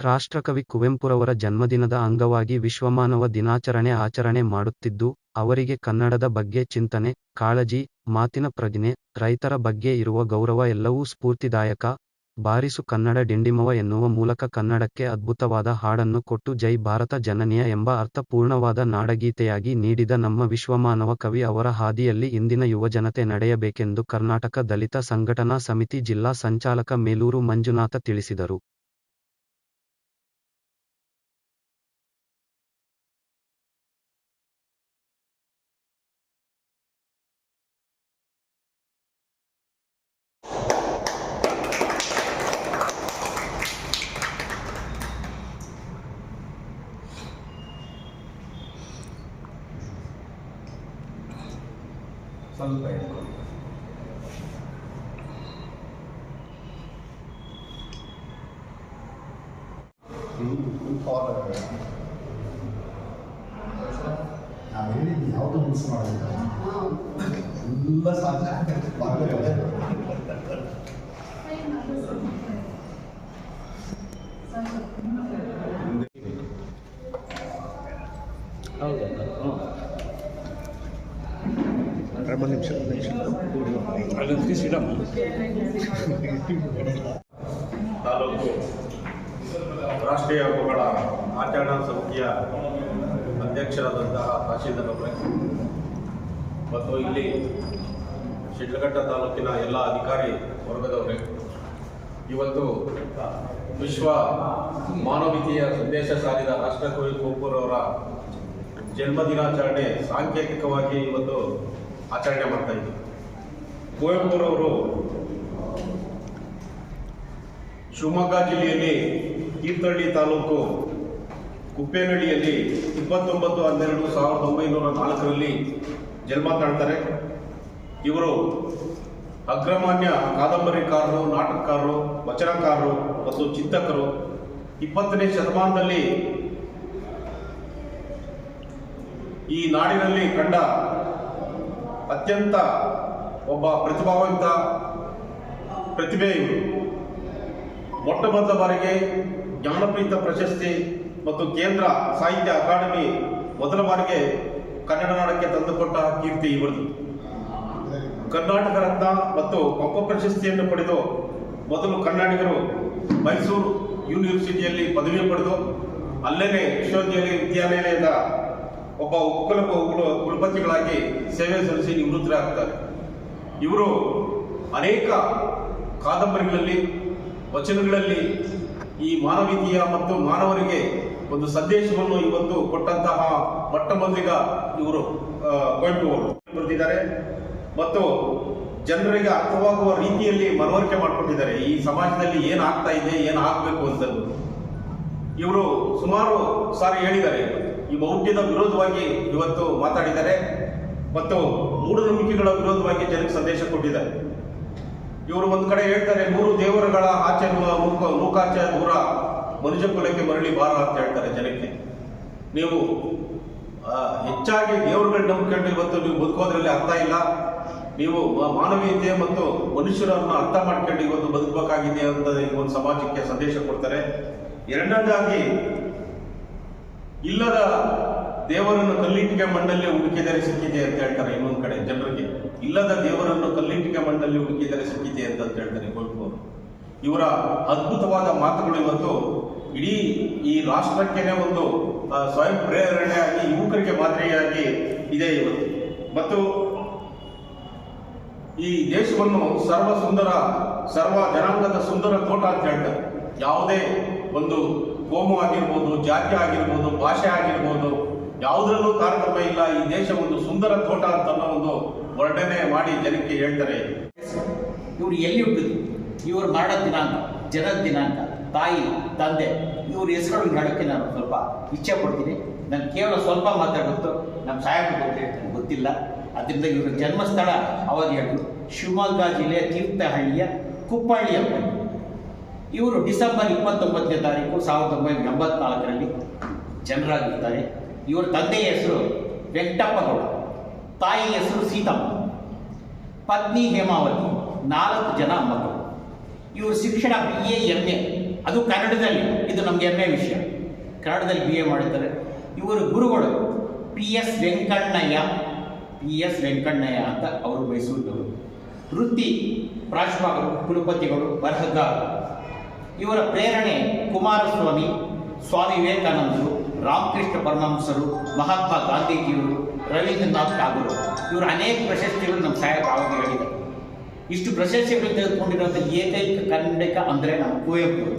ರಾಷ್ಟ್ರಕವಿ ಕುವೆಂಪುರವರ ಜನ್ಮದಿನದ ಅಂಗವಾಗಿ ವಿಶ್ವಮಾನವ ದಿನಾಚರಣೆ ಆಚರಣೆ ಮಾಡುತ್ತಿದ್ದು, ಅವರಿಗೆ ಕನ್ನಡದ ಬಗ್ಗೆ ಚಿಂತನೆ, ಕಾಳಜಿ, ಮಾತಿನ ಪ್ರಜ್ಞೆ, ರೈತರ ಬಗ್ಗೆ ಇರುವ ಗೌರವ ಎಲ್ಲವೂ ಸ್ಫೂರ್ತಿದಾಯಕ. ಬಾರಿಸು ಕನ್ನಡ ಡಿಂಡಿಮವ ಎನ್ನುವ ಮೂಲಕ ಕನ್ನಡಕ್ಕೆ ಅದ್ಭುತವಾದ ಹಾಡನ್ನು ಕೊಟ್ಟು ಜೈ ಭಾರತ ಜನನೀಯ ಎಂಬ ಅರ್ಥಪೂರ್ಣವಾದ ನಾಡಗೀತೆಯಾಗಿ ನೀಡಿದ ನಮ್ಮ ವಿಶ್ವಮಾನವ ಕವಿ ಅವರ ಹಾದಿಯಲ್ಲಿ ಇಂದಿನ ಯುವಜನತೆ ನಡೆಯಬೇಕೆಂದು ಕರ್ನಾಟಕ ದಲಿತ ಸಂಘಟನಾ ಸಮಿತಿ ಜಿಲ್ಲಾ ಸಂಚಾಲಕ ಮೇಲೂರು ಮಂಜುನಾಥ ತಿಳಿಸಿದರು. ಸ್ವಲ್ಪ ಇಟ್ಕೊಳ್ಳಿ ನಾನು ಹೇಳಿದ್ದು ಯಾವುದು ಮಿಸ್ ಮಾಡೋದಿಲ್ಲ ಎಲ್ಲ ಸಾಧ್ಯ ತಾಲೂಕು ರಾಷ್ಟ್ರೀಯ ಹಬ್ಬಗಳ ಆಚರಣಾ ಸಮಿತಿಯ ಅಧ್ಯಕ್ಷರಾದಂತಹ ತಹಶೀಲ್ದಾರ್ ಅವರೇ ಮತ್ತು ಇಲ್ಲಿ ಶಿಡ್ಲಘಟ್ಟ ತಾಲೂಕಿನ ಎಲ್ಲ ಅಧಿಕಾರಿ ವರ್ಗದವರೇ ಇವತ್ತು ವಿಶ್ವ ಮಾನವೀಯತೆಯ ಸಂದೇಶ ಸಾರಿದ ರಾಷ್ಟ್ರಕವಿ ಕುವೆಂಪುರವರ ಜನ್ಮದಿನಾಚರಣೆ ಸಾಂಕೇತಿಕವಾಗಿ ಇವತ್ತು ಆಚರಣೆ ಮಾಡ್ತಾ ಇದ್ದರು ಕುವೆಂಪುರವರು ಶಿವಮೊಗ್ಗ ಜಿಲ್ಲೆಯಲ್ಲಿ ತೀರ್ಥಹಳ್ಳಿ ತಾಲೂಕು ಕುಪ್ಪೇನಹಳ್ಳಿಯಲ್ಲಿ ಇಪ್ಪತ್ತೊಂಬತ್ತು ಹನ್ನೆರಡು ಸಾವಿರದ ಒಂಬೈನೂರ ನಾಲ್ಕರಲ್ಲಿ ಜನ್ಮ ತಾಳ್ತಾರೆ. ಇವರು ಅಗ್ರಮಾನ್ಯ ಕಾದಂಬರಿಕಾರರು, ನಾಟಕಕಾರರು, ವಚನಕಾರರು ಮತ್ತು ಚಿಂತಕರು. ಇಪ್ಪತ್ತನೇ ಶತಮಾನದಲ್ಲಿ ಈ ನಾಡಿನಲ್ಲಿ ಕಂಡ ಅತ್ಯಂತ ಒಬ್ಬ ಪ್ರತಿಭಾವಂತ ಪ್ರತಿಭೆ ಮೊಟ್ಟ ಮೊದಲ ಬಾರಿಗೆ ಜ್ಞಾನಪೀಠ ಪ್ರಶಸ್ತಿ ಮತ್ತು ಕೇಂದ್ರ ಸಾಹಿತ್ಯ ಅಕಾಡೆಮಿ ಮೊದಲ ಬಾರಿಗೆ ಕನ್ನಡ ನಾಡಕ್ಕೆ ತಂದುಕೊಟ್ಟ ಕೀರ್ತಿ ಇವರದು. ಕರ್ನಾಟಕ ರತ್ನ ಮತ್ತು ಕೊಪ್ಪ ಪ್ರಶಸ್ತಿಯನ್ನು ಪಡೆದು ಮೊದಲು ಕನ್ನಡಿಗರು ಮೈಸೂರು ಯೂನಿವರ್ಸಿಟಿಯಲ್ಲಿ ಪದವಿ ಪಡೆದು ಅಲ್ಲೇ ವಿಶ್ವವಿದ್ಯಾಲಯ ವಿದ್ಯಾನಿಲಯದ ಒಬ್ಬ ಉಪಕುಲ ಕುಲ- ಕುಲಪತಿಗಳಾಗಿ ಸೇವೆ ಸಲ್ಲಿಸಿ ನಿವೃತ್ತರಾಗ್ತಾರೆ. ಇವರು ಅನೇಕ ಕಾದಂಬರಿಗಳಲ್ಲಿ, ವಚನಗಳಲ್ಲಿ ಈ ಮಾನವೀಯತೆಯ ಮತ್ತು ಮಾನವರಿಗೆ ಒಂದು ಸಂದೇಶವನ್ನು ಇವತ್ತು ಕೊಟ್ಟಂತಹ ಮೊಟ್ಟ ಮೊದಲಿಗ ಇವರು ಕುವೆಂಪು ಬರೆದಿದ್ದಾರೆ ಮತ್ತು ಜನರಿಗೆ ಅರ್ಥವಾಗುವ ರೀತಿಯಲ್ಲಿ ಮನವರಿಕೆ ಮಾಡಿಕೊಂಡಿದ್ದಾರೆ. ಈ ಸಮಾಜದಲ್ಲಿ ಏನಾಗ್ತಾ ಇದೆ, ಏನಾಗಬೇಕು ಅಂತ ಇವರು ಸುಮಾರು ಸಾರಿ ಹೇಳಿದ್ದಾರೆ ಈ ಮೌಢ್ಯದ ವಿರೋಧವಾಗಿ ಇವತ್ತು ಮಾತಾಡಿದ್ದಾರೆ ಮತ್ತು ಮೂಢನಂಬಿಕೆಗಳ ವಿರೋಧವಾಗಿ ಜನಕ್ಕೆ ಸಂದೇಶ ಕೊಟ್ಟಿದ್ದಾರೆ. ಇವರು ಒಂದು ಕಡೆ ಹೇಳ್ತಾರೆ ಮೂರು ದೇವರುಗಳ ಆಚೆ ಮೂಕ ದೂರ ಮನುಷ್ಯ ಕುಲಕ್ಕೆ ಮರಳಿ ಬಾರ ಅಂತ ಹೇಳ್ತಾರೆ ಜನಕ್ಕೆ. ನೀವು ಹೆಚ್ಚಾಗಿ ದೇವರುಗಳನ್ನ ನಂಬಿಕೊಂಡು ಇವತ್ತು ನೀವು ಬದುಕೋದ್ರಲ್ಲಿ ಅರ್ಥ ಇಲ್ಲ. ನೀವು ಮಾನವೀಯತೆ ಮತ್ತು ಮನುಷ್ಯರನ್ನು ಅರ್ಥ ಮಾಡ್ಕೊಂಡು ಇವತ್ತು ಬದುಕಬೇಕಾಗಿದೆ ಅಂತ ಒಂದು ಸಮಾಜಕ್ಕೆ ಸಂದೇಶ ಕೊಡ್ತಾರೆ. ಎರಡನೇದಾಗಿ ಇಲ್ಲದ ದೇವರನ್ನು ಕಲ್ಲಿಟ್ಟಿಗೆ ಮಣ್ಣಲ್ಲಿ ಹುಡುಕಿದರೆ ಸಿಕ್ಕಿದೆ ಅಂತ ಹೇಳ್ತಾರೆ ಇನ್ನೊಂದು ಕಡೆ ಜನರಿಗೆ. ಇಲ್ಲದ ದೇವರನ್ನು ಕಲ್ಲಿಟ್ಟಿಗೆ ಮಣ್ಣಲ್ಲಿ ಹುಡುಕಿದರೆ ಸಿಕ್ಕಿದೆ ಅಂತ ಹೇಳ್ತಾರೆ ಕುವೆಂಪು. ಇವರ ಅದ್ಭುತವಾದ ಮಾತುಗಳು ಇವತ್ತು ಇಡೀ ಈ ರಾಷ್ಟ್ರಕ್ಕೆ ಒಂದು ಸ್ವಯಂ ಪ್ರೇರಣೆಯಾಗಿ, ಯುವಕರಿಗೆ ಮಾದರಿಯಾಗಿ ಇದೆ ಇವತ್ತು. ಮತ್ತು ಈ ದೇಶವನ್ನು ಸರ್ವ ಸುಂದರ ಸರ್ವ ಜನಾಂಗದ ಸುಂದರ ತೋಟ ಅಂತ ಹೇಳ್ತಾರೆ. ಯಾವುದೇ ಒಂದು ಕೋಮು ಆಗಿರ್ಬೋದು, ಜಾತಿ ಆಗಿರ್ಬೋದು, ಭಾಷೆ ಆಗಿರ್ಬೋದು, ಯಾವುದರಲ್ಲೂ ತಾರತಮ್ಯ ಇಲ್ಲ. ಈ ದೇಶ ಒಂದು ಸುಂದರ ತೋಟ ಅಂತ ಒಂದು ವರ್ಣನೆ ಮಾಡಿ ಜನಕ್ಕೆ ಹೇಳ್ತಾರೆ. ಇವರು ಎಲ್ಲಿ ಹುಟ್ಟಿದ್ರು? ಇವರು ಮರಣ ದಿನಾಂಕ ಜನದ ದಿನಾಂಕ, ತಾಯಿ, ತಂದೆ, ಇವ್ರ ಹೆಸರುಗಳು ಹೇಳೋಕ್ಕೆ ನಾನು ಸ್ವಲ್ಪ ಇಚ್ಛೆ ಪಡ್ತೀನಿ. ನಾನು ಕೇವಲ ಸ್ವಲ್ಪ ಮಾತಾಡುತ್ತು ನಮ್ಮ ಸಹಾಯ ಮಾಡುತ್ತೆ ಗೊತ್ತಿಲ್ಲ. ಅದರಿಂದ ಇವರ ಜನ್ಮಸ್ಥಳ ಅವಧಿ ಹೇಳಿದ್ರು. ಶಿವಮೊಗ್ಗ ಜಿಲ್ಲೆಯ ತೀರ್ಥಹಳ್ಳಿಯ ಕುಪ್ಪಳ್ಳಿ ಅಂತ. ಇವರು ಡಿಸೆಂಬರ್ ಇಪ್ಪತ್ತೊಂಬತ್ತನೇ ತಾರೀಕು ಸಾವಿರದ ಒಂಬೈನೂರ ಎಂಬತ್ನಾಲ್ಕರಲ್ಲಿ ಜನರಾಗಿರ್ತಾರೆ. ಇವರ ತಂದೆಯ ಹೆಸರು ವೆಂಕಟಪ್ಪಗೌಡ ತಾಯಿ ಹೆಸರು ಸೀತಮ್ಮ, ಪತ್ನಿ ಹೇಮಾವತಿ, ನಾಲ್ಕು ಜನ ಮಕ್ಕಳು. ಇವರು ಶಿಕ್ಷಣ ಬಿ ಎ ಎಂ ಎ ಅದು ಕನ್ನಡದಲ್ಲಿ, ಇದು ನಮಗೆ ಹೆಮ್ಮೆ ವಿಷಯ. ಕನ್ನಡದಲ್ಲಿ ಬಿ ಎ ಮಾಡಿದ್ದಾರೆ ಇವರು ಗುರುಗಳು P S Venkannaiah P S Venkannaiah ಅಂತ ಅವರು ಮೈಸೂರಿನವರು. ವೃತ್ತಿ ಪ್ರಾಂಶುಪಾಲರು ಕುಲಪತಿಗಳು, ಬರಹಗಾರರು. ಇವರ ಪ್ರೇರಣೆ ಕುಮಾರಸ್ವಾಮಿ, ಸ್ವಾಮಿ ವಿವೇಕಾನಂದರು, ರಾಮಕೃಷ್ಣ ಪರಮಹಂಸರು, ಮಹಾತ್ಮ ಗಾಂಧೀಜಿಯವರು, ರವೀಂದ್ರನಾಥ್ ಠಾಗೂರ್ ಇವರು ಅನೇಕ ಪ್ರಶಸ್ತಿಗಳು ನಮ್ಮ ಸಾಹೇಬ್ ಆವಾಗ ಇಷ್ಟು ಪ್ರಶಸ್ತಿಗಳು ತೆಗೆದುಕೊಂಡಿರುವಂಥ ಏಕೈಕ ಕನ್ನಡಿಗ ಅಂದರೆ ನಮ್ಮ ಕುವೆಂಪು